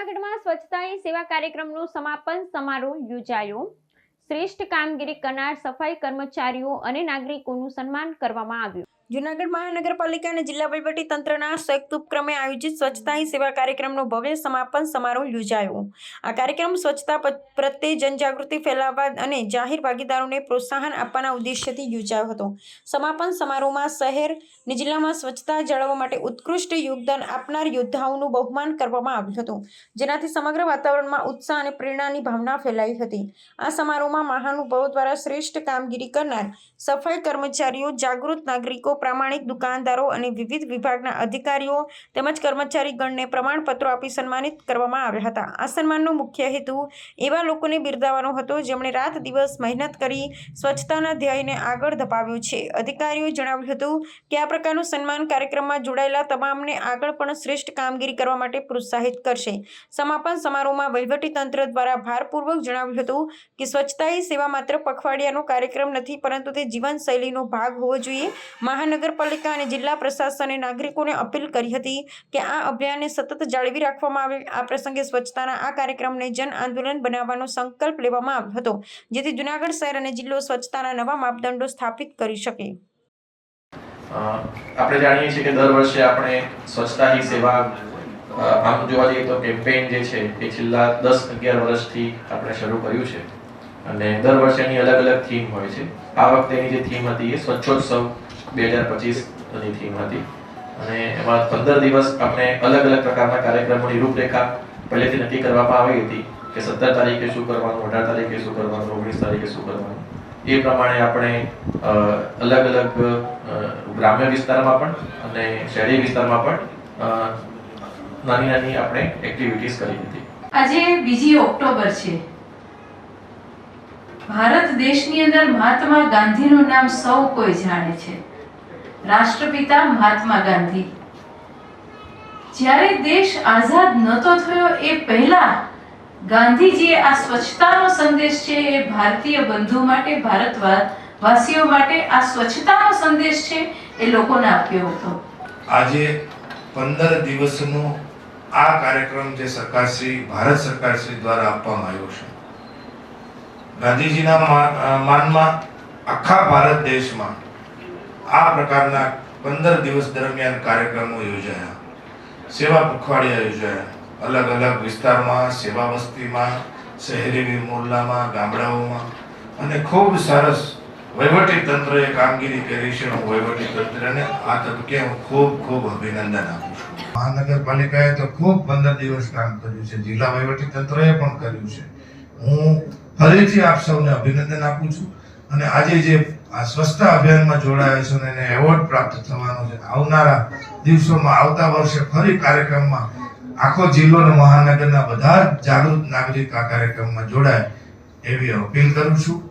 જૂનાગઢમાં સ્વચ્છતા હી સેવા કાર્યક્રમનું સમાપન સમારોહ યોજાયો. શ્રેષ્ઠ કામગીરી કરનાર સફાઈ કર્મચારીઓ અને નાગરિકોનું સન્માન કરવામાં આવ્યું. જૂનાગઢ મહાનગરપાલિકા અને જિલ્લા વહીવટી તંત્રના સંયુક્ત ઉપક્રમે આયોજિત સ્વચ્છતા હી સેવા કાર્યક્રમનો ભવ્ય સમાપન સમારોહ યોજાયો. આ કાર્યક્રમ સ્વચ્છતા પ્રત્યે જનજાગૃતિ ફેલાવવા અને જાહેર ભાગીદારોને પ્રોત્સાહન આપવાના ઉદ્દેશ્યથી યોજાયો હતો. સમાપન સમારોહમાં શહેર અને જિલ્લામાં સ્વચ્છતા જાળવવા માટે ઉત્કૃષ્ટ યોગદાન આપનાર યોદ્ધાઓનું બહુમાન કરવામાં આવ્યું હતું. જેનાથી સમગ્ર વાતાવરણમાં ઉત્સાહ અને પ્રેરણાની ભાવના ફેલાઈ હતી. આ સમારોહમાં મહાનુભાવો દ્વારા શ્રેષ્ઠ કામગીરી કરનાર સફાઈ કર્મચારીઓ, જાગૃત નાગરિકો પ્રામાણિક દુકાનદારો અને વિવિધ વિભાગના અધિકારીઓ તેમજ કર્મચારીગણને પ્રમાણપત્રો આપી સન્માનિત કરવામાં આવ્યા હતા. આ સન્માનનો મુખ્ય હેતુ એવા લોકોને બિરદાવવાનો હતો જેમણે રાત દિવસ મહેનત કરી સ્વચ્છતાના ધ્યેયને આગળ ધપાવ્યો છે. અધિકારીઓએ જણાવ્યું હતું કે આ પ્રકારનું સન્માન કાર્યક્રમમાં જોડાયેલા તમામને આગળ પણ શ્રેષ્ઠ કામગીરી કરવા માટે પ્રોત્સાહિત કરશે. સમાપન સમારોહમાં તંત્ર દ્વારા ભારપૂર્વક જણાવ્યું હતું કે સ્વચ્છતા એ સેવા માત્ર પખવાડિયાનો કાર્યક્રમ નથી પરંતુ તે જીવનશૈલીનો ભાગ હોવો જોઈએ. મહાનગરપાલિકા અને જિલ્લા પ્રશાસને નાગરિકોને અપીલ કરી હતી કે આ અભિયાનને સતત જાળવી રાખવામાં આવે. આ પ્રસંગે સ્વચ્છતાના આ કાર્યક્રમને જન આંદોલન બનાવવાનો સંકલ્પ લેવામાં આવ્યો હતો, જેથી જુનાગઢ શહેર અને જિલ્લો સ્વચ્છતાના નવા માપદંડો સ્થાપિત કરી શકે. આપણે જાણીએ છીએ કે દર વર્ષે આપણે સ્વચ્છતા હી સેવા આમ જોવા જઈએ તો કેમ્પેઇન જે છે એ છેલ્લા દસ અગિયાર વર્ષથી આપણે શરૂ કર્યું છે. અને દર વર્ષે એની અલગ અલગ થીમ હોય છે. આ વખતેની જે થીમ હતી એ સ્વચ્છોત્સવ બે હજાર પચીસની થીમ હતી. અને એમાં પંદર દિવસ આપણે અલગ અલગ પ્રકારના કાર્યક્રમોની રૂપરેખા પહેલેથી નક્કી કરવામાં આવી હતી કે સત્તર તારીખે શું કરવાનું, અઢાર તારીખે શું કરવાનું, ઓગણીસ તારીખે શું કરવાનું. એ પ્રમાણે આપણે અલગ અલગ ગ્રામ્ય વિસ્તારમાં પણ અને શહેરી વિસ્તારમાં પણ નાની નાની આપણે એક્ટિવિટીઝ કરી હતી. આજે બીજી ઓક્ટોબર છે. ભારત દેશની અંદર મહાત્મા ગાંધીનું નામ સૌ કોઈ જાણે છે. રાષ્ટ્રપિતા મહાત્મા ગાંધી. જ્યારે દેશ આઝાદ નતો થયો એ પહેલા ગાંધીજીએ આ સ્વચ્છતાનો સંદેશ છે એ ભારતીય બંધુ માટે ભારત વાસીઓ માટે આ સ્વચ્છતાનો સંદેશ છે એ લોકોને આપ્યો હતો. આજે પંદર દિવસનો આ કાર્યક્રમ જે સરકારશ્રી, ભારત સરકારશ્રી દ્વારા આપવામાં આવ્યો છે. ગાંધીજીના માનમાં આખા ભારત દેશમાં આ પ્રકારના પંદર દિવસ દરમિયાન કાર્યક્રમો યોજાયા. સેવા પખવાડિયા યોજાયા. અલગ અલગ વિસ્તારમાં, સેવા વસ્તીમાં, શહેરી મોરલામાં ગામડાઓમાં. અને ખૂબ સરસ વહીવટી તંત્રએ કામગીરી કરી છે. હું વહીવટી તંત્રને આ તબક્કે હું ખૂબ ખૂબ અભિનંદન આપું છું. મહાનગરપાલિકાએ તો ખૂબ પંદર દિવસ કામ કર્યું છે. જિલ્લા વહીવટી તંત્રએ પણ કર્યું છે. હું ફરીથી આપ સૌને અભિનંદન આપું છું. અને આજે જે આ સ્વચ્છતા અભિયાનમાં જોડાયા છે અને એને એવોર્ડ પ્રાપ્ત થવાનો છે. આવનારા દિવસોમાં, આવતા વર્ષે ફરી કાર્યક્રમમાં આખો જિલ્લો અને મહાનગરના બધા જાગૃત નાગરિક આ કાર્યક્રમમાં જોડાય એવી અપીલ કરું છું.